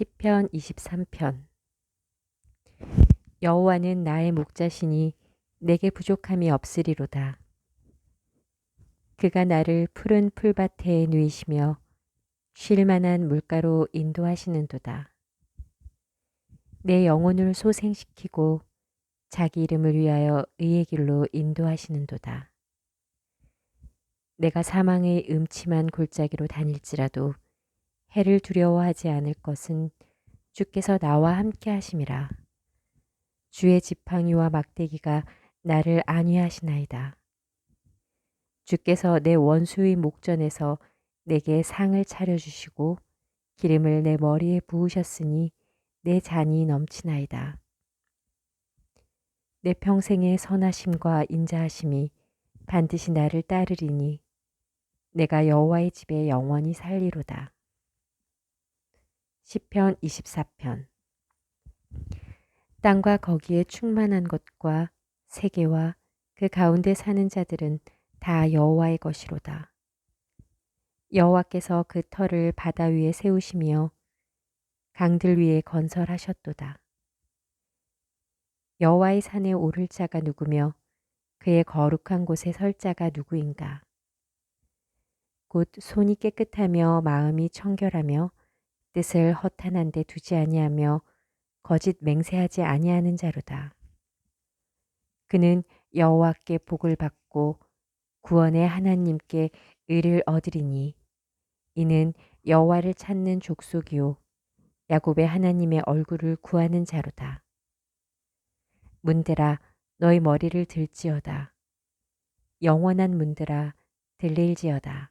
시편 23편 여호와는 나의 목자시니 내게 부족함이 없으리로다. 그가 나를 푸른 풀밭에 누이시며 쉴 만한 물가로 인도하시는도다. 내 영혼을 소생시키고 자기 이름을 위하여 의의 길로 인도하시는도다. 내가 사망의 음침한 골짜기로 다닐지라도 해를 두려워하지 않을 것은 주께서 나와 함께 하심이라. 주의 지팡이와 막대기가 나를 안위하시나이다. 주께서 내 원수의 목전에서 내게 상을 차려주시고 기름을 내 머리에 부으셨으니 내 잔이 넘치나이다. 내 평생의 선하심과 인자하심이 반드시 나를 따르리니 내가 여호와의 집에 영원히 살리로다. 시편 24편 땅과 거기에 충만한 것과 세계와 그 가운데 사는 자들은 다 여호와의 것이로다. 여호와께서 그 터를 바다 위에 세우시며 강들 위에 건설하셨도다. 여호와의 산에 오를 자가 누구며 그의 거룩한 곳에 설 자가 누구인가? 곧 손이 깨끗하며 마음이 청결하며 뜻을 허탄한 데 두지 아니하며 거짓 맹세하지 아니하는 자로다. 그는 여호와께 복을 받고 구원의 하나님께 의를 얻으리니 이는 여호와를 찾는 족속이요 야곱의 하나님의 얼굴을 구하는 자로다. 문들아 너희 머리를 들지어다. 영원한 문들아 들릴지어다.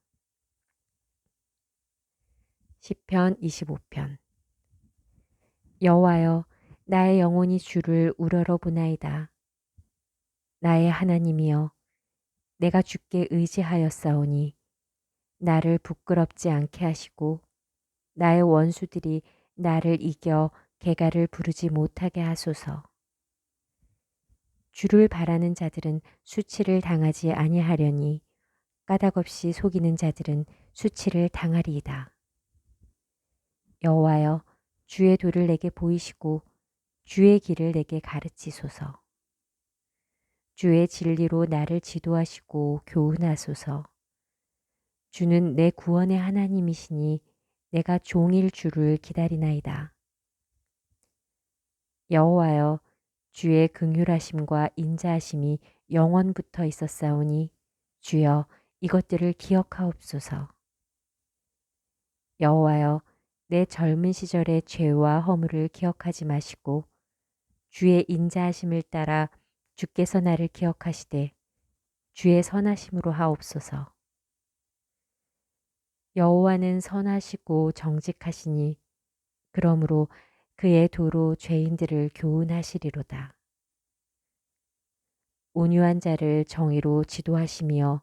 시편 25편 여호와여 나의 영혼이 주를 우러러 보나이다. 나의 하나님이여 내가 주께 의지하였사오니 나를 부끄럽지 않게 하시고 나의 원수들이 나를 이겨 개가를 부르지 못하게 하소서. 주를 바라는 자들은 수치를 당하지 아니하려니 까닭없이 속이는 자들은 수치를 당하리이다. 여호와여 주의 도를 내게 보이시고 주의 길을 내게 가르치소서. 주의 진리로 나를 지도하시고 교훈하소서. 주는 내 구원의 하나님이시니 내가 종일 주를 기다리나이다. 여호와여 주의 긍휼하심과 인자하심이 영원부터 있었사오니 주여 이것들을 기억하옵소서. 여호와여 내 젊은 시절의 죄와 허물을 기억하지 마시고 주의 인자하심을 따라 주께서 나를 기억하시되 주의 선하심으로 하옵소서. 여호와는 선하시고 정직하시니 그러므로 그의 도로 죄인들을 교훈하시리로다. 온유한 자를 정의로 지도하시며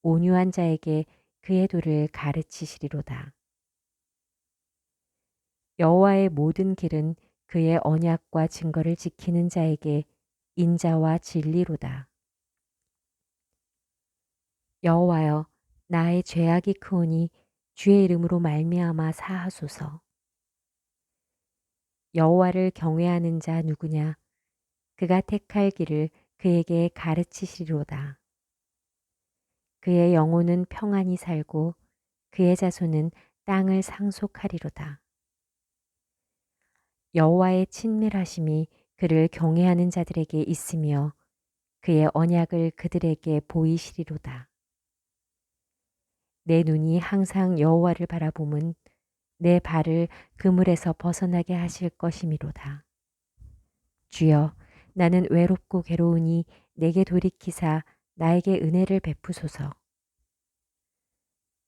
온유한 자에게 그의 도를 가르치시리로다. 여호와의 모든 길은 그의 언약과 증거를 지키는 자에게 인자와 진리로다. 여호와여 나의 죄악이 크오니 주의 이름으로 말미암아 사하소서. 여호와를 경외하는 자 누구냐? 그가 택할 길을 그에게 가르치시리로다. 그의 영혼은 평안히 살고 그의 자손은 땅을 상속하리로다. 여호와의 친밀하심이 그를 경외하는 자들에게 있으며 그의 언약을 그들에게 보이시리로다. 내 눈이 항상 여호와를 바라봄은 내 발을 그물에서 벗어나게 하실 것이미로다. 주여, 나는 외롭고 괴로우니 내게 돌이키사 나에게 은혜를 베푸소서.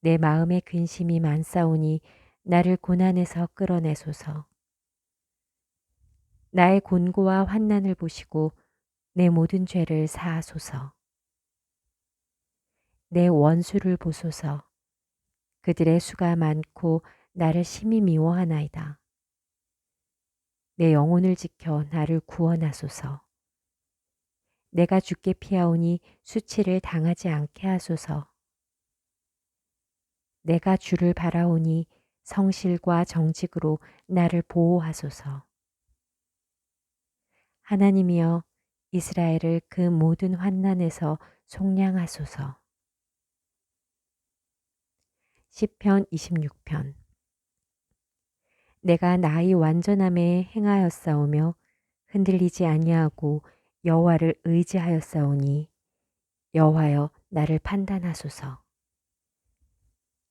내 마음에 근심이 많사오니 나를 고난에서 끌어내소서. 나의 곤고와 환난을 보시고 내 모든 죄를 사하소서. 내 원수를 보소서. 그들의 수가 많고 나를 심히 미워하나이다. 내 영혼을 지켜 나를 구원하소서. 내가 죽게 피하오니 수치를 당하지 않게 하소서. 내가 주를 바라오니 성실과 정직으로 나를 보호하소서. 하나님이여 이스라엘을 그 모든 환난에서 속량하소서. 시편 26편 내가 나의 완전함에 행하였사오며 흔들리지 아니하고 여호와를 의지하였사오니 여호와여 나를 판단하소서.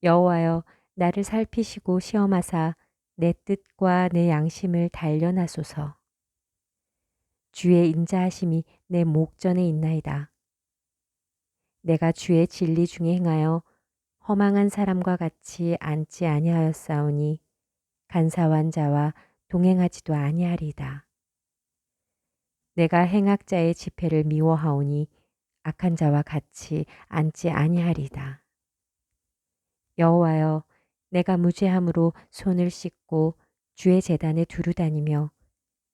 여호와여 나를 살피시고 시험하사 내 뜻과 내 양심을 단련하소서. 주의 인자하심이 내 목전에 있나이다. 내가 주의 진리 중에 행하여 허망한 사람과 같이 앉지 아니하였사오니 간사한 자와 동행하지도 아니하리이다. 내가 행악자의 집회를 미워하오니 악한 자와 같이 앉지 아니하리이다. 여호와여 내가 무죄함으로 손을 씻고 주의 재단에 두루 다니며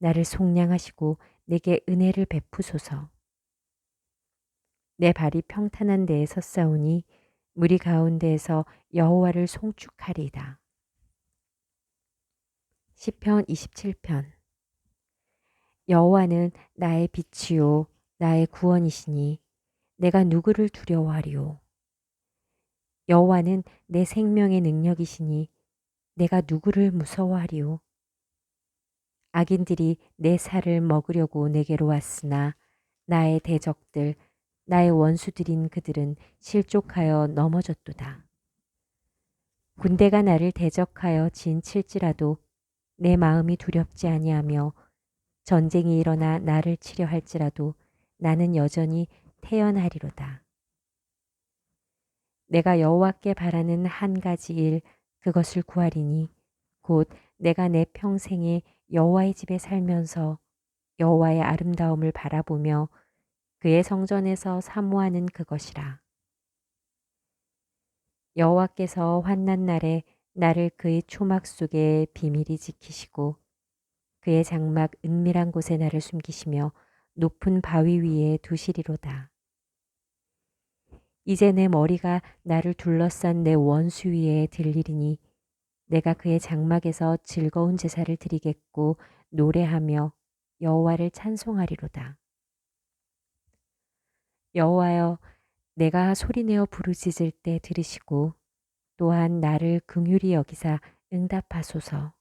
나를 속량하시고 내게 은혜를 베푸소서. 내 발이 평탄한 데에 섰사오니 무리 가운데에서 여호와를 송축하리이다. 시편 27편 여호와는 나의 빛이요 나의 구원이시니 내가 누구를 두려워하리요 여호와는 내 생명의 능력이시니 내가 누구를 무서워하리요 악인들이 내 살을 먹으려고 내게로 왔으나 나의 대적들 나의 원수들인 그들은 실족하여 넘어졌도다. 군대가 나를 대적하여 진칠지라도 내 마음이 두렵지 아니하며 전쟁이 일어나 나를 치려 할지라도 나는 여전히 태연하리로다. 내가 여호와께 바라는 한 가지 일 그것을 구하리니 곧 내가 내 평생에 여호와의 집에 살면서 여호와의 아름다움을 바라보며 그의 성전에서 사모하는 그것이라. 여호와께서 환난 날에 나를 그의 초막 속에 비밀히 지키시고 그의 장막 은밀한 곳에 나를 숨기시며 높은 바위 위에 두시리로다. 이제 내 머리가 나를 둘러싼 내 원수 위에 들리리니 내가 그의 장막에서 즐거운 제사를 드리겠고 노래하며 여호와를 찬송하리로다. 여호와여 내가 소리내어 부르짖을 때 들으시고 또한 나를 긍휼히 여기사 응답하소서.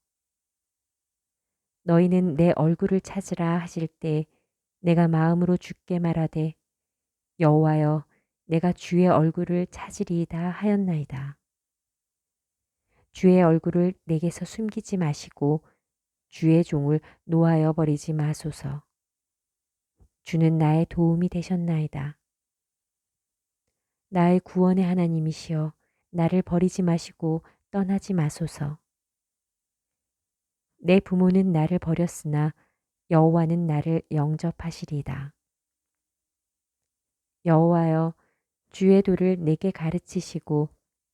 너희는 내 얼굴을 찾으라 하실 때 내가 마음으로 죽게 말하되 여호와여 내가 주의 얼굴을 찾으리이다 하였나이다. 주의 얼굴을 내게서 숨기지 마시고 주의 종을 노하여 버리지 마소서. 주는 나의 도움이 되셨나이다. 나의 구원의 하나님이시여 나를 버리지 마시고 떠나지 마소서. 내 부모는 나를 버렸으나 여호와는 나를 영접하시리이다. 여호와여 주의 도를 내게 가르치시고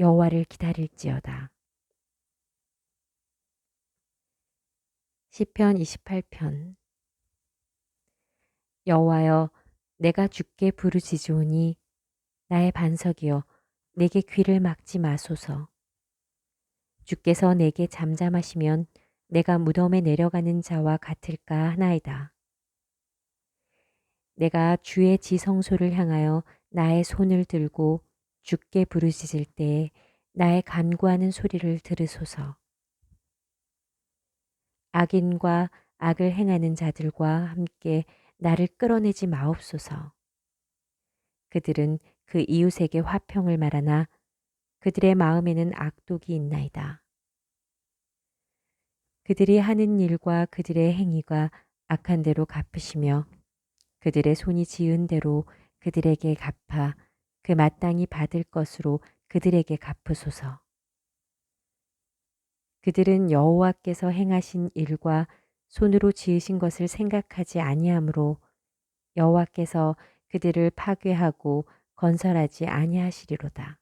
여호와를 기다릴지어다. 시편 28편 여호와여 내가 주께 부르짖으오니 나의 반석이여 내게 귀를 막지 마소서. 주께서 내게 잠잠하시면 내가 무덤에 내려가는 자와 같을까 하나이다. 내가 주의 지성소를 향하여 나의 손을 들고 주께 부르짖을 때에 나의 간구하는 소리를 들으소서. 악인과 악을 행하는 자들과 함께 나를 끌어내지 마옵소서. 그들은 그 이웃에게 화평을 말하나 그들의 마음에는 악독이 있나이다. 그들이 하는 일과 그들의 행위가 악한 대로 갚으시며 그들의 손이 지은 대로 그들에게 갚아 그 마땅히 받을 것으로 그들에게 갚으소서. 그들은 여호와께서 행하신 일과 손으로 지으신 것을 생각하지 아니하므로 여호와께서 그들을 파괴하고 건설하지 아니하시리로다.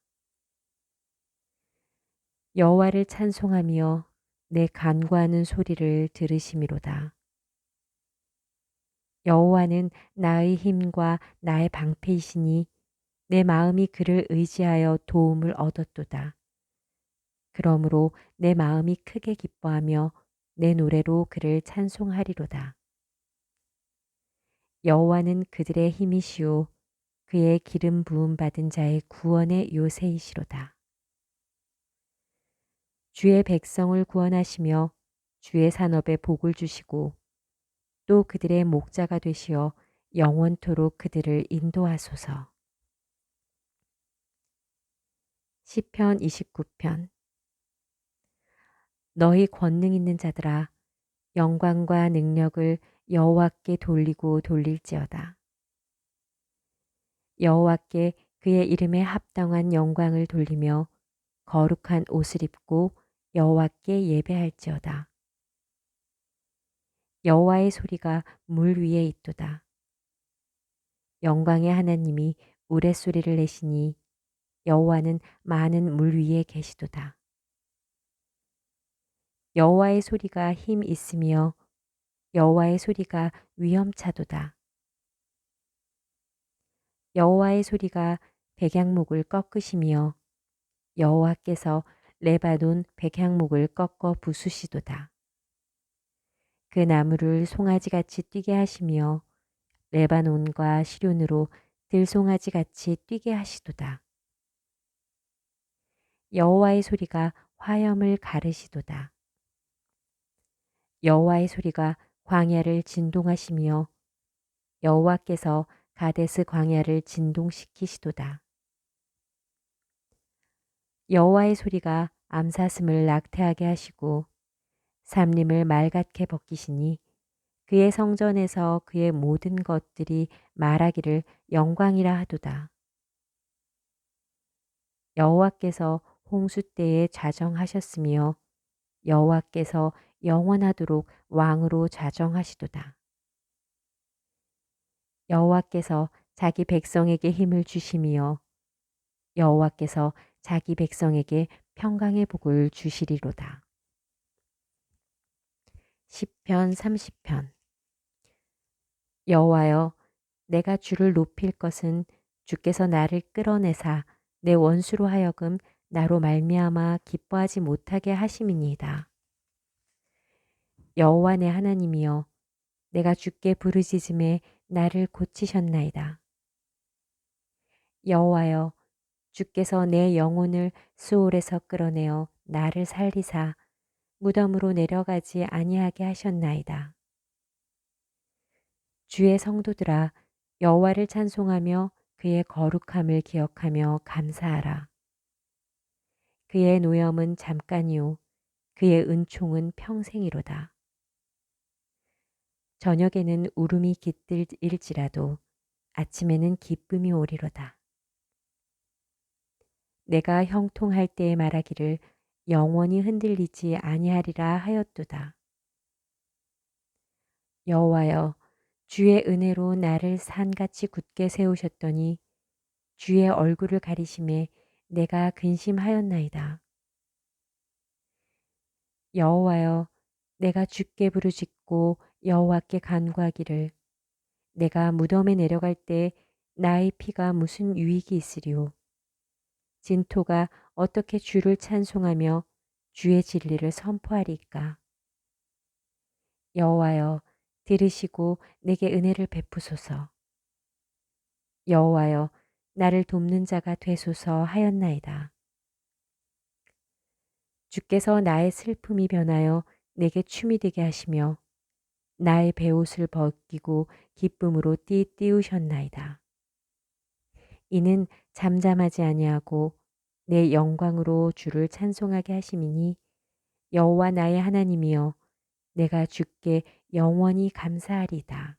여호와를 찬송하며 내 간구하는 소리를 들으심이로다. 여호와는 나의 힘과 나의 방패이시니 내 마음이 그를 의지하여 도움을 얻었도다. 그러므로 내 마음이 크게 기뻐하며 내 노래로 그를 찬송하리로다. 여호와는 그들의 힘이시오 그의 기름 부음 받은 자의 구원의 요새이시로다. 주의 백성을 구원하시며 주의 산업에 복을 주시고 또 그들의 목자가 되시어 영원토록 그들을 인도하소서. 시편 29편 너희 권능 있는 자들아 영광과 능력을 여호와께 돌리고 돌릴지어다. 여호와께 그의 이름에 합당한 영광을 돌리며 거룩한 옷을 입고 여호와께 예배할지어다. 여호와의 소리가 물 위에 있도다. 영광의 하나님이 우레소리를 내시니 여호와는 많은 물 위에 계시도다. 여호와의 소리가 힘 있으며 여호와의 소리가 위험차도다. 여호와의 소리가 백향목을 꺾으시며 여호와께서 레바논 백향목을 꺾어 부수시도다. 그 나무를 송아지같이 뛰게 하시며 레바논과 시륜으로 들송아지같이 뛰게 하시도다. 여호와의 소리가 화염을 가르시도다. 여호와의 소리가 광야를 진동하시며 여호와께서 가데스 광야를 진동시키시도다. 여호와의 소리가 암사슴을 낙태하게 하시고 삼림을 말갛게 벗기시니 그의 성전에서 그의 모든 것들이 말하기를 영광이라 하도다. 여호와께서 홍수 때에 자정하셨으며 여호와께서 영원하도록 왕으로 자정하시도다. 여호와께서 자기 백성에게 힘을 주시며 여호와께서 자기 백성에게 평강의 복을 주시리로다. 시편 30편 여호와여 내가 주를 높일 것은 주께서 나를 끌어내사 내 원수로 하여금 나로 말미암아 기뻐하지 못하게 하심이니이다. 여호와 내 하나님이여 내가 주께 부르짖음에 나를 고치셨나이다. 여호와여 주께서 내 영혼을 수올에서 끌어내어 나를 살리사 무덤으로 내려가지 아니하게 하셨나이다. 주의 성도들아 여호와를 찬송하며 그의 거룩함을 기억하며 감사하라. 그의 노염은 잠깐이요 그의 은총은 평생이로다. 저녁에는 울음이 깃들일지라도 아침에는 기쁨이 오리로다. 내가 형통할 때에 말하기를 영원히 흔들리지 아니하리라 하였도다. 여호와여 주의 은혜로 나를 산같이 굳게 세우셨더니 주의 얼굴을 가리심에 내가 근심하였나이다. 여호와여 내가 주께 부르짖고 여호와께 간구하기를. 내가 무덤에 내려갈 때 나의 피가 무슨 유익이 있으리오? 진토가 어떻게 주를 찬송하며 주의 진리를 선포하리까? 여호와여 들으시고 내게 은혜를 베푸소서. 여호와여 나를 돕는 자가 되소서 하였나이다 주께서 나의 슬픔이 변하여 내게 춤이 되게 하시며 나의 베옷을 벗기고 기쁨으로 띠 띄우셨나이다. 이는 잠잠하지 아니하고 내 영광으로 주를 찬송하게 하심이니 여호와 나의 하나님이여 내가 주께 영원히 감사하리다.